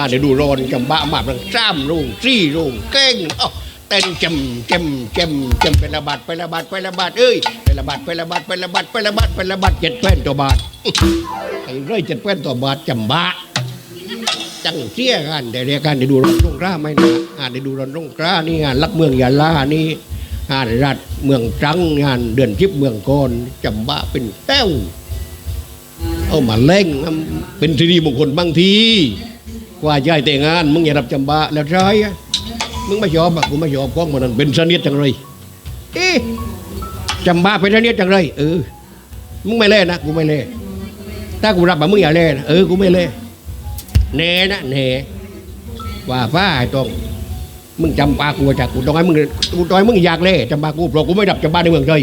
อ่าเดี๋ยวดูโรนจำบ้ามาเป็นจ้ามรุ่งซี่รุ่งเก่งอ้าวเต้นจำจำจำจำเป็นระบาดไประบาดไประบาดเอ้ยไประบาดไประบาดไประบาดไประบาดไประบาดเจ็ดแป้นตัวบาทไอ้เรื่อยเจ็ดแป้นตัวบาทจำบ้าจังเที่ยกันแต่เรียกกันได้ดูรอนรุ่งกล้าไหมนะอ่าได้ดูรอนรุ่งกล้านี่งานลักเมืองยาลานี่งานรัฐเมืองตรังงานเดือนทิพย์เมืองกอนจำบ้าเป็นแต้วเอามาเล่งเป็นสิริมงคลบางที กว่าใจแต่งงาน มึงอย่ารับจำบาแล้วใช่มึงไม่ยอมอะกูไม่ยอมก้องมันนั่นเป็นเสนียดจังเลยเอ๊ะจำบ้าเป็นเสนียดจังเลยเออมึงไม่เล่นนะกูไม่เล่นถ้ากูรับมามึงอย่าเล่นเออกูไม่เล่นแน่นะแน่ว่าฟ้าไอตรงมึงจำปากูจากกูต้องให้มึงกูต้องให้มึงอยากเล่จำปากูเพราะกูไม่รับจำปาในเมืองเลย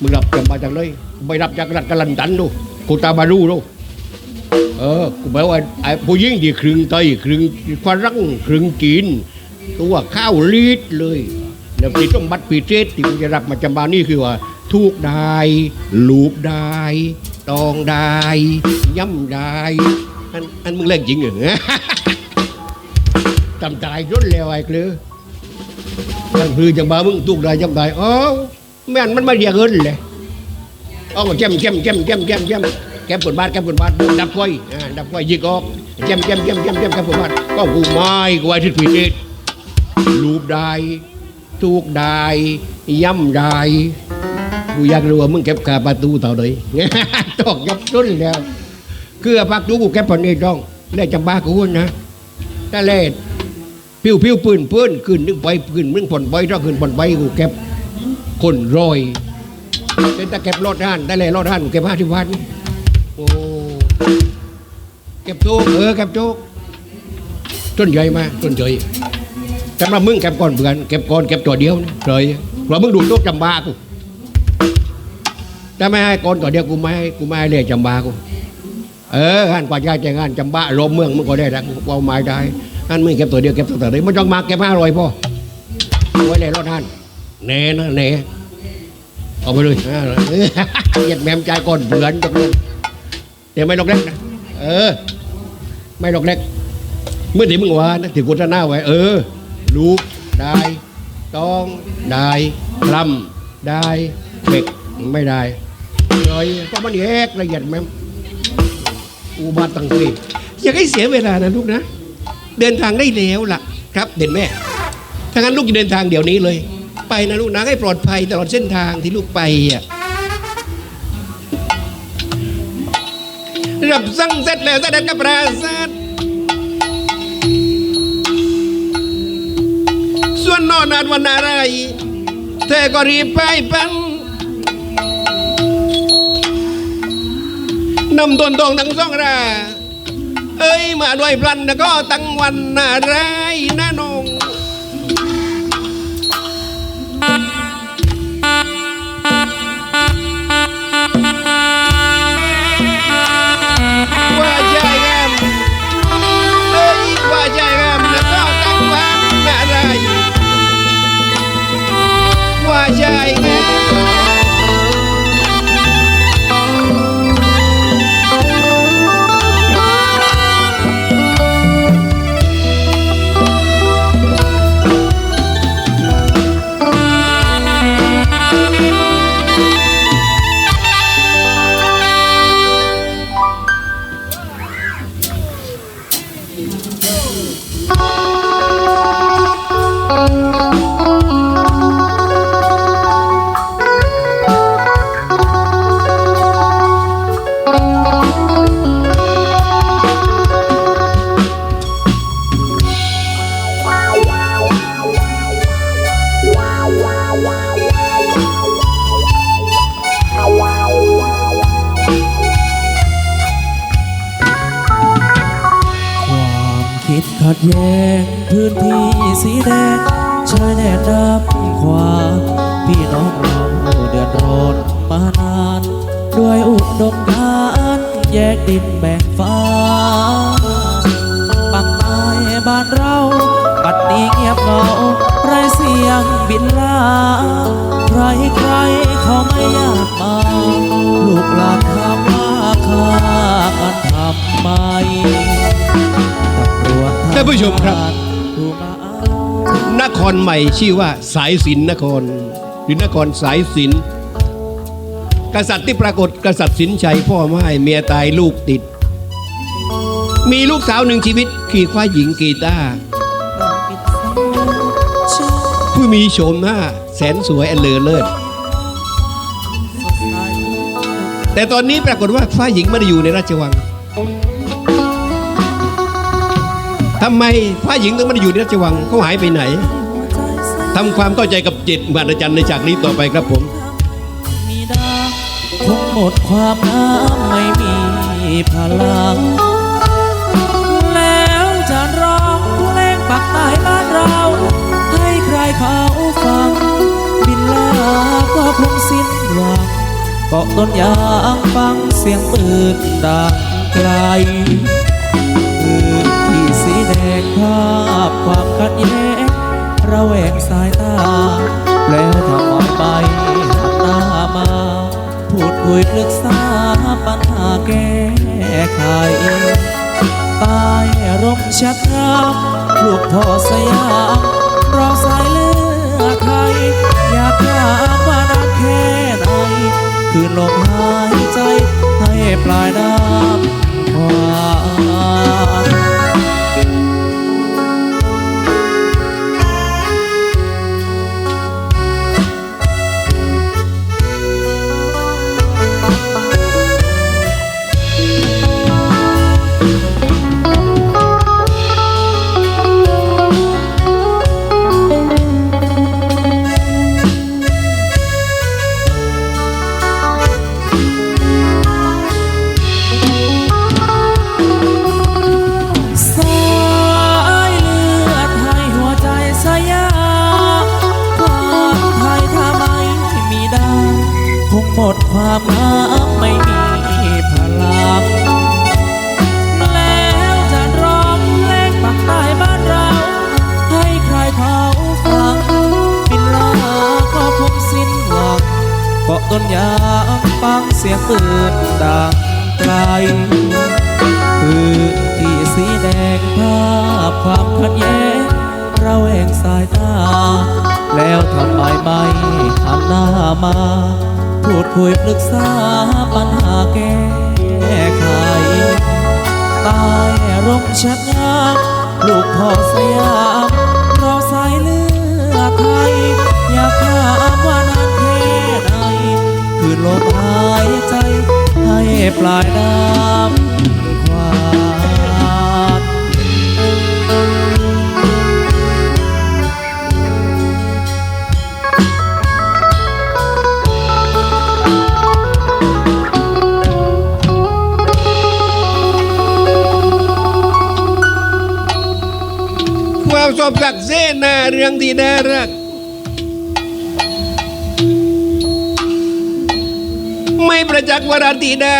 มึงรับจำปาจากเลยไม่รับจากรัฐกาลันตันดูกูตาบารูดู เออกูบว่าไอ้ผู้หญิงที่ครึ่งไตครึ่งฝรั่งครึ่งจีนตัวข้าวลีดเลยแล้วที่ต้องบัตรปีเจตที่จะรับมาจำปานี่คือว่าทุกได้ลูบได้ตองได้ย่ำได้อันอันมึงเล่นจริงเหรอทำตายรถแล้วไอ้คือมันคือจังบามึงตุกได้จำได้อ๋อแม่นมันมาเรียกเงินเลยเอามาแก้มแก้มแก้มแก้มแก้มแก้ม ก้มปวดบาดแก้มปวดบาดดับไฟอ่าดับไฟยิกออกแก้มแก้มแก้มแก้มแก้มแก้มปวดบาดก็กูไม้กูไว้ที่ปีเด็ดลูบได้ทุกได้ย่ำได้กูอยากรู้ว่ามึงเก็บคาประตูเท่าไหร่ตอกยับรุ่นแล้วคือพักตูกูแก็บปนนี้ต้องได้จำบ้ากูนะถ้าเล่พิ้วพิ้วปืนปืนขึ้นนึกไปขึ้นมึงผ่อนใบถ้าขึ้นผ่อนใบกูเก็บคนรอยเป็นตะเก็บรถด้านได้เลยรถด้านกูเก็บห้าสิบวัน เก็บทุกเออเก็บทุกต้นใหญ่มาต้นใหญ่แต่มามึงเก็บก่อนเพื่อนเก็บก่อนเก็บตัวเดียวนะเลยเรามึงดูดโต๊ะจำบากูถ้าไม่ให้ก่อนตัวเดียวกูไม่ให้กูไม่ให้เลยจำบากูเออหันกว่าใจแต่งงานจำบ้าลมเมืองมึงก็ได้แล้วเอาไม้ได้หันมึงเก็บตัวเดียวเก็บตัวเดียวมันต้องมาเก็บห้าร้อยพ่อไว้ในรถท่านเน่นะเน่เอาไปเลยเหยียดแมมใจก่อนเบือนตกลง เดี๋ยวไม่ลกเล็กนะเออ ไม่ลกเล็ก เมื่อที่มึงว่านะที่กูจะหน้าไว้ เออลูกได้ต้องได้ลำได้เด็กไม่ได้เลยเพราะมันแยกละเอียดแมมอุบาตังเวอย่าให้เสียเวลานะลูกนะ เดินทางได้แล้วล่ะ ครับ เด่นแม่ถ้างั้นลูกจะเดินทางเดี๋ยวนี้เลย ไปนะลูกนะให้ปลอดภัยตลอดเส้นทางที่ลูกไปอะ รับสั่งเสร็จแล้วเสด็จกับปราศาสส่วนนอนานวันอะไรเธอก็รีบไปปันนำตนตองทั้งสองรา เอ้ยมาด้วยพลันแล้วก็ตั้งวันอะไรนะน แยงพื้นที่สีแดงชายแดนรับความพี่น้องเราเดือดร้อนมานาน ด้วยอุดมการแยกดินแบ่งฟ้าปักใต้บ้านเรา บัดนี้เงียบเหงาไรเสียงบินลาใครใครเขาไม่อยากมาลูกหลานถามว่าข้ากันทำไมานผู้ชมครับ นครใหม่ชื่อว่าสายสินนครหรือนครสายสินกษัตริย์ที่ปรากฏกษัตริย์สินชัยพ่อไม้เมียตายลูกติด มีลูกสาวหนึ่งชีวิตคือฟ้ายหญิงกีตาร์ผู้มีโฉมหน้าแสนสวยอันเลอเลิศแต่ตอนนี้ปรากฏว่าฟ้ายหญิงไม่ได้อยู่ในราชวัง ทำไมฟ้าหญิงถึงไม่ได้อยู่ในราชวังเขาหายไปไหนทำความเข้าใจกับจิตมหัศจรรย์ในฉากนี้ต่อไปครับผมมีดาคงหมดความน้ำไม่มีพลัง แล้วจะร้องเพลงปักใต้บ้านเรา ให้ใครเขาฟัง บินลาก็คงสิ้นหวังเกาะต้นยางฟังเสียงปืนดังไกล สีแดงภาพความขัดแย้งระแวงสายตา แล้วทำไมไปหันหน้ามา พูดคุยปรึกษาปัญหาแก้ไขตายร่มชัดงามลูกพ่อสยาม นยางฟังเสียงปืนดังไกลคือที่สีแดงภาพความขัดแย้งเระแวงสายตา แล้วทำไมไม่หันหน้ามา พูดคุยปรึกษาปัญหาแก้ไขตายร่มชักงามลูกพ่อสยามเราสายเลือดไทย อยากถาม ลมหายใจ ให้ปลายน้ำความความสมศักดิ์เสนาเรื่องที่น่ารัก ม่ประจักวราติดา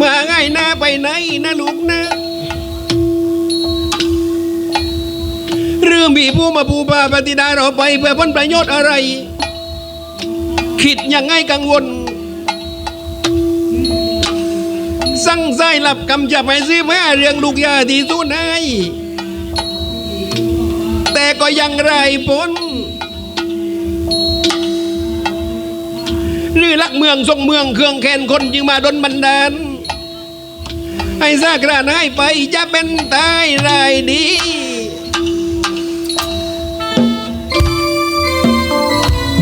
มาง่ายหน้าไปไหนนะลูกนะเรื่อมีผู้มาปูปาปฏิดาเราไปเพื่อผลประโยชน์อะไร คิดยังไงกังวล สั่งไส้หลับกำจะไปซื้อแม่เรื่องลูกยาที่สู้นายแต่ก็ยังไรผล รือลักเมืองทรงเมืองเครื่องแคนคนจึงมาดนบันดาลให้ซากระนายไปจะเป็นตายรายดี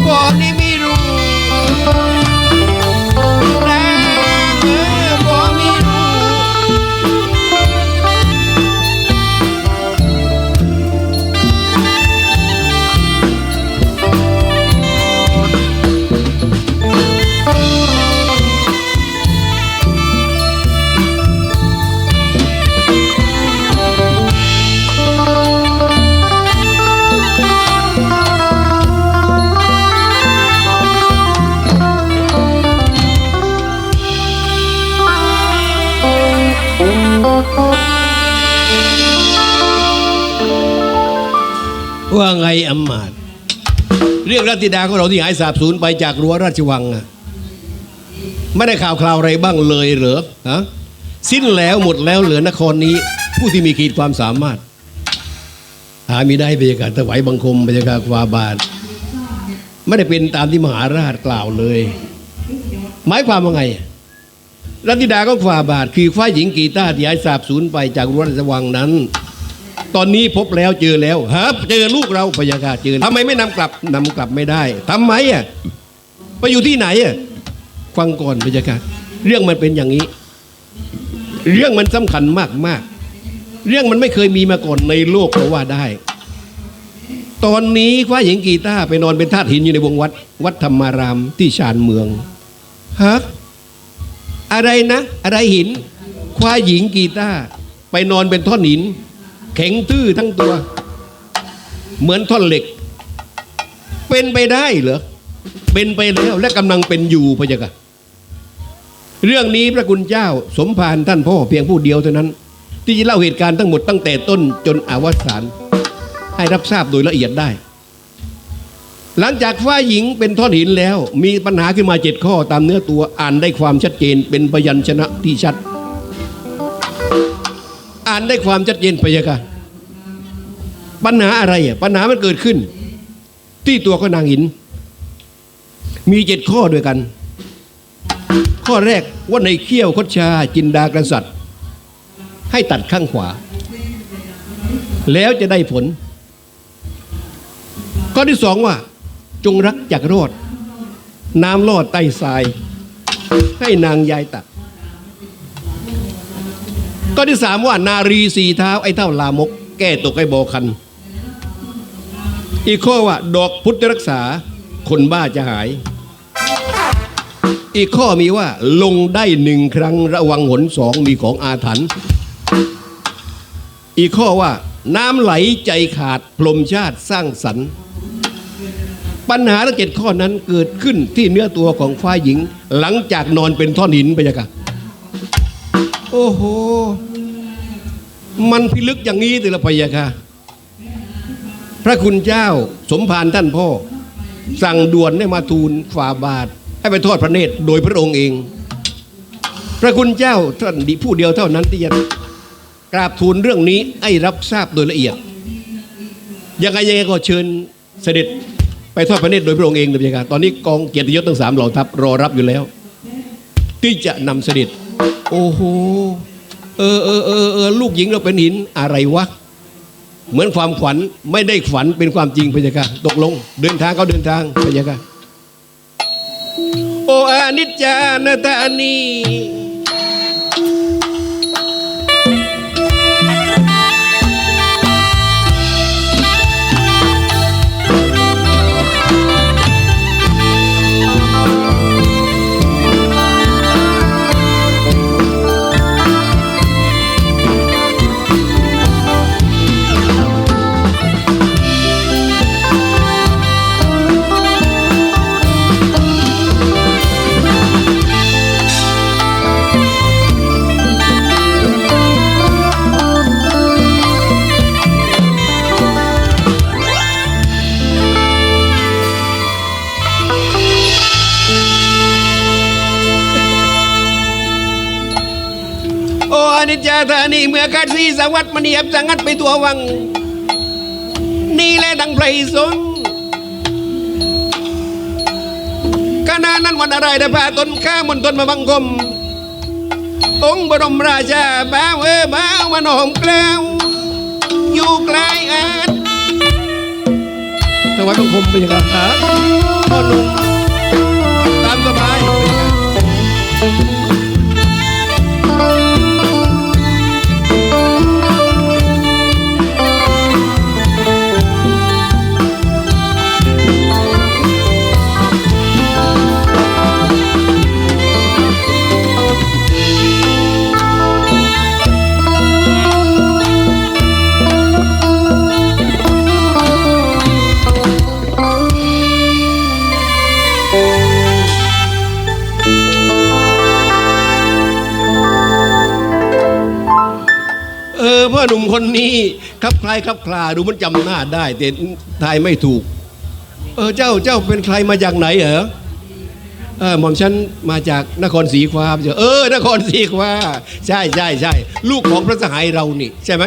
ก่อน ว่าไงอำมาตย์เรื่องรัตติดาของเราที่หายสาบสูญไปจากรั้วราชวังอะไม่ได้ข่าวคราวอะไรบ้างเลยเหรอฮะสิ้นแล้วหมดแล้วเหลือนครนี้ ผู้ที่มีขีดความสามารถ หามีได้บรรยากาศถวายบังคมบรรยากาศวาบาทไม่ได้เป็นตามที่มหาราชกล่าวเลย หมายความว่าไง รัตติดาก็ฝ่าบาท คือฝ่ายหญิงกีตาที่หายสาบสูญไปจากวัดราชวังนั้น ตอนนี้พบแล้วเจอแล้วฮะเจอลูกเราพยากาศเจอทำไมไม่นำกลับนำกลับไม่ได้ทำไมอะไปอยู่ที่ไหนอะฟังก่อนพยากาศเรื่องมันเป็นอย่างนี้ เรื่องมันสำคัญมากมากเรื่องมันไม่เคยมีมาก่อนในโลกก็ว่าได้ ตอนนี้ฝ่ายหญิงกีตาไปนอนเป็นทาสหินอยู่ในวงวัด วัดธรรมารามที่ชานเมืองฮะอะไรนะ อะไรหิน ควายหญิงกีตาไปนอนเป็นท่อนหิน แข็งทื่อทั้งตัว เหมือนท่อนเหล็ก เป็นไปได้เหรอเป็นไปแล้วและกำลังเป็นอยู่พะยะกะเรื่องนี้พระคุณเจ้าสมภารท่านพ่อเพียงผู้เดียวเท่านั้น ที่จะเล่าเหตุการณ์ทั้งหมดตั้งแต่ต้นจนอวสานให้รับทราบโดยละเอียดได้ หลังจากฝ้ายหญิงเป็นท่อนหินแล้ว มีปัญหาขึ้นมาเจ็ดข้อตามเนื้อตัวอ่านได้ความชัดเจนเป็นพยัญชนะที่ชัด อ่านได้ความชัดเจนพยากาปัญหาอะไรอะปัญหามันเกิดขึ้น ที่ตัวก็นางหิน มีเจ็ดข้อด้วยกัน ข้อแรกว่าในเขี้ยวคดชาจินดากษัตว์ให้ตัดข้างขวา แล้วจะได้ผล ข้อที่สองว่า จงรักจากรอด น้ำรอดใต้ทราย ให้นางยายตัก ข้อที่สามว่านารีสีเท้าไอ้เท่าลามก แก้ตกไอ้บอคัน อีกข้อว่า ดอกพุทธรักษา คนบ้าจะหาย อีกข้อมีว่าลงได้หนึ่งครั้งระวังหนสองมีของอาถรรพ์อีกข้อว่าน้ำไหลใจขาดพรมชาติสร้างสรรค์ ปัญหาทั้งเจ็ดข้อนั้นเกิดขึ้นที่เนื้อตัวของฝ่ายหญิง หลังจากนอนเป็นท่อนหินไปยังกะ โอ้โห มันพิลึกอย่างนี้แต่ละพยาค่ะ พระคุณเจ้าสมภารท่านพ่อ สั่งด่วนให้มาทูลฝ่าบาท ให้ไปทอดพระเนตรโดยพระองค์เอง พระคุณเจ้าท่านดีผู้เดียวเท่านั้นที่จะกราบทูลเรื่องนี้ให้รับทราบโดยละเอียด ยังไงยังไงก็เชิญเสด็จไปทอดพระเนตรโดยพระองค์เองเลยพี่ครับตอนนี้กองเกียรติยศทั้งสามเหล่าทัพรอรับอยู่แล้ว ที่จะนำเสด็จ โอ้โห เออเออเออเออลูกหญิงเราเป็นหินอะไรวะ เหมือนความฝันไม่ได้ฝันเป็นความจริงพะยากาตกลง เดินทางเขาเดินทางพะยากาโออานิจจานาตานี เมื่อกัดสีสวัสดิ์มณีอับสังัดไปตัววัง นี่แหละดังไพรสนขณะนั้นวันอะไรได้พาตนข้ามนตนมาบังคม องค์บรมราชาบ้าวเออบ้าวมาโนมกล้าวอยู่ไกลอาจถวายบังคมเป็นยังไงครับพ่อหนุ่มตามสบาย พ่อหนุ่มคนนี้ครับคล้ายครับคลาดูมันจำหน้าได้ แต่ทายไม่ถูก เออเจ้าเจ้าเป็นใครมาจากไหนเหรอเออหม่อมฉันมาจากนครศรีควาเจ้าเออ นครศรีควาใช่ใช่ใช่ลูกของพระสหายเรานี่ ใช่ไหม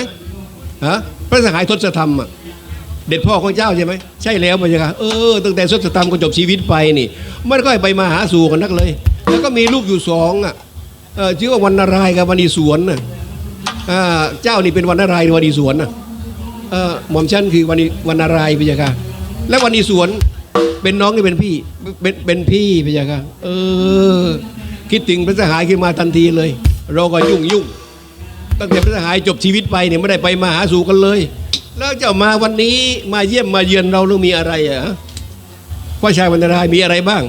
ฮะพระสหายทศธรรมอะเด็ดพ่อของเจ้าใช่ไหมใช่แล้วพระเจ้าค่ะเออตั้งแต่ทศธรรมก็จบชีวิตไปนี่ไม่ค่อยไปมาหาสู่กันนักเลย แล้วก็มีลูกอยู่สองอะเออชื่อว่าวันนารายกับวันีสวนน่ะอ่า เจ้านี่เป็นวันนารายณ์หรือวันนีสวนนะหม่อมฉันคือวันวันนารายพะยะค่ะและวันนี้สวนเป็นน้องนี่เป็นพี่เป็นเป็นพี่พะยะค่ะเออ คิดถึงพระสหายขึ้นมาทันทีเลย เราก็ยุ่งยุ่งตั้งแต่พระสหายจบชีวิตไปเนี่ยไม่ได้ไปมาหาสู่กันเลย แล้วเจ้ามาวันนี้มาเยี่ยมมาเยือนเราหรือมีอะไรอะว่าชายวันนารายมีอะไรบ้าง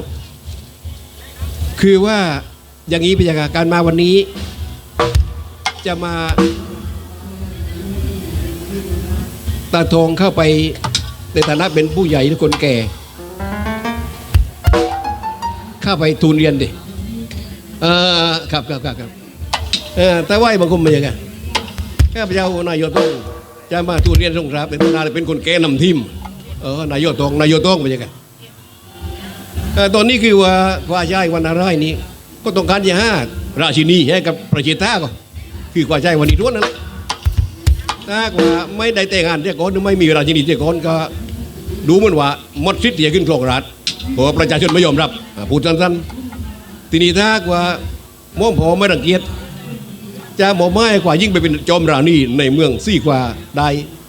คือว่าอย่างนี้พะยะค่ะการมาวันนี้จะมา ตาทองเข้าไปในฐานะเป็นผู้ใหญ่หรือคนแก่ เข้าไปทูลเรียนดิเออครับครับครับครับเออแต่ว่าไอ้บางคนเป็นยังไงข้าพเจ้านายโยต้องจะมาทูลเรียนสงครับในฐานะเป็นคนแก่นำทีมเออนายโยตองนายโยต้องเป็นยังไงตอนนี้คือว่าว่าใช่วันอะไรนี้ ก็ต้องการจะห้าราชินีให้กับประเทศท่าก็คือว่าใช่วันนี้ทุกนั่นแหละ ถ้าว่าไม่ได้แต่งงานเจ้าก้อนหรือไม่มีราชินีเจ้าก้อนก็ดูเหมือนว่าหมดสิทธิ์ที่จะขึ้นครองราชเพราะว่าประชาชนไม่ยอมรับอ่าพูดสั้นๆทีนี้ถ้าว่าม่อมพอไม่รังเกียจจะหมอไม้กว่ายิ่งไปเป็นจอมราณีในเมืองซี่กว่าได้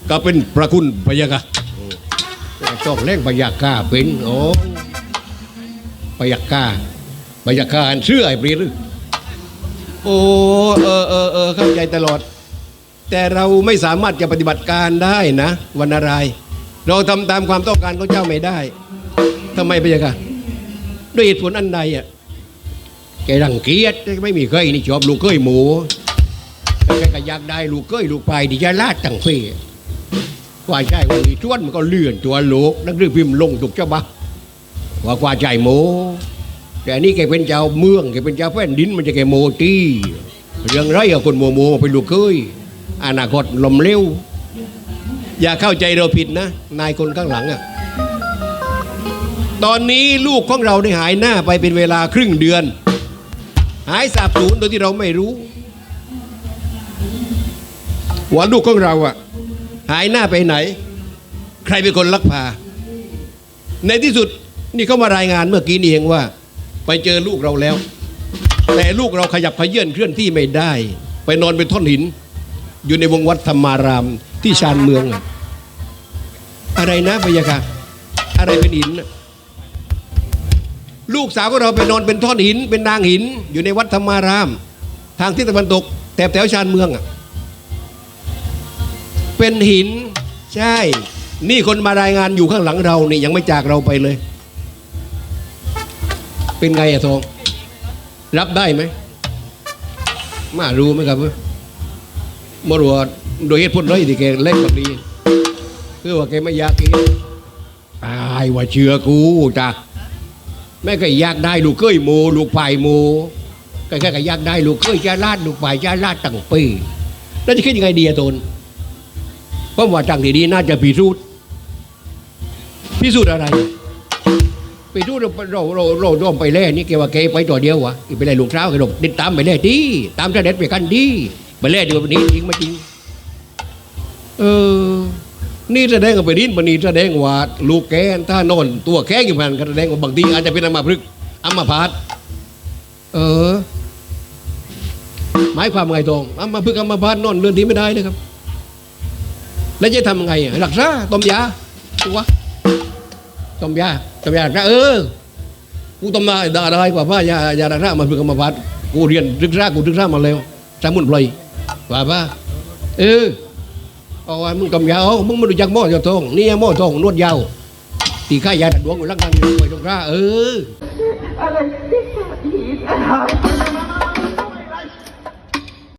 ก็เป็นพระคุณพยากะจอกแรงพยากาเป็นโอ้พยากาพยากาอันเชื่อไอ้ปรีหรือโอ้เออเออเออเข้าใจตลอด แต่เราไม่สามารถจะปฏิบัติการได้นะวันอะไร เราทำตามความต้องการของเจ้าไม่ได้ทำไมไปยังไงด้วยเหตุผลอันใดอะแกรังเกียจไม่มีเคยนี่ชอบลูกเคยหมูแกก็อยากได้ลูกเคยลูกไปที่จะลาดตั้งเฟ่กว่าใจวันนี้ชวนมันก็เลื่อนตัวลูกนักเรื่องพิมพ์ลงถูกเจ้าบ้าว่ากว่าใจหมูแต่นี่แกเป็นเจ้าเมืองแกเป็นเจ้าแผ่นดินมันจะแกโมตีเรื่องไรอะคนโมโมเป็นลูกเคย อนาคตลมเร็วอย่าเข้าใจเราผิดนะ นายคนข้างหลังอะ่ะตอนนี้ลูกของเราได้หายหน้าไปเป็นเวลาครึ่งเดือน หายสาบสูญโดยที่เราไม่รู้ว่าลูกของเราอะ่ะหายหน้าไปไหน ใครเป็นคนลักพา ในที่สุดนี่เขามารายงานเมื่อกี้นี่เองว่า ไปเจอลูกเราแล้ว แต่ลูกเราขยับขยื่นเคลื่อนที่ไม่ได้ ไปนอนเป็นท่อนหิน อยู่ในวงวัดธรรมารามที่ชานเมือง อะอะไรนะพยะค่ะอะไรเป็นหิน ลูกสาวของเราไปนอนเป็นท่อนหิน เป็นนางหิน อยู่ในวัดธรรมาราม ทางทิศตะวันตกแถบแถวชานเมืองอะเป็นหิน ใช่ นี่คนมารายงานอยู่ข้างหลังเรานี่ยังไม่จากเราไปเลย เป็นไงอะทองรับได้ไหมมารู้ไหมครับเพื่อ มรวโดยเหตุผลเลยที่แกเล่นแบบนี้คือว่าแกไม่อยากกินตายว่าเชื่อกูจ้ะแม่ก็อยากได้ลูกเคยโมลูกไผ่โมก็แค่ก็อยากได้ลูกเคยจะลาดลูกไผ่จะลาดตั้งปีแล้วจะคิดยังไงดีอะตนเพราะว่าตั้งที่ดีน่าจะพิสูจน์พิสูจน์อะไรพิสูจน์เราเราเราเราร่วมไปแล่นี่แกว่าแกไปตัวเดียววะไปแล่ลูกเช้าแกบอกติดตามไปแล่ดีตามเสด็จไปกันดี ไปเล่นดูวันนี้จริงไม่จริง เออ นี่แสดงว่าไปดิ้นบันนี้แสดงว่าลูกแกนถ้านอนตัวแข็งอยู่พันก็แสดงว่าบางทีอาจจะเป็นอัมาพฤกษ์อัมาพาตเออ หมายความไงตรงอัมาพฤกษ์อัมาพาตนอนเรือนที่ไม่ได้นะครับ แล้วจะทำไงอะรักษาต้มยาถูกวะต้มยาต้มยากษาเออกูต้มมาได้ได้กว่าพ่ายายารักษาอัมพฤกษ์อัมพาตกูเรียนศึกษากูศึกษามาแล้วสมุนไพร ว่าป่ะเออเอาว่ามึงกำยาวมึงไม่รู้จักหม้อเจ้าทองนี่หม้อทองนวดยาวตีข้ายาดัดดวงอยู่ลักนังอยู่ไว้ตรงกล้าเอออะไรที่ขาดอีกอะไร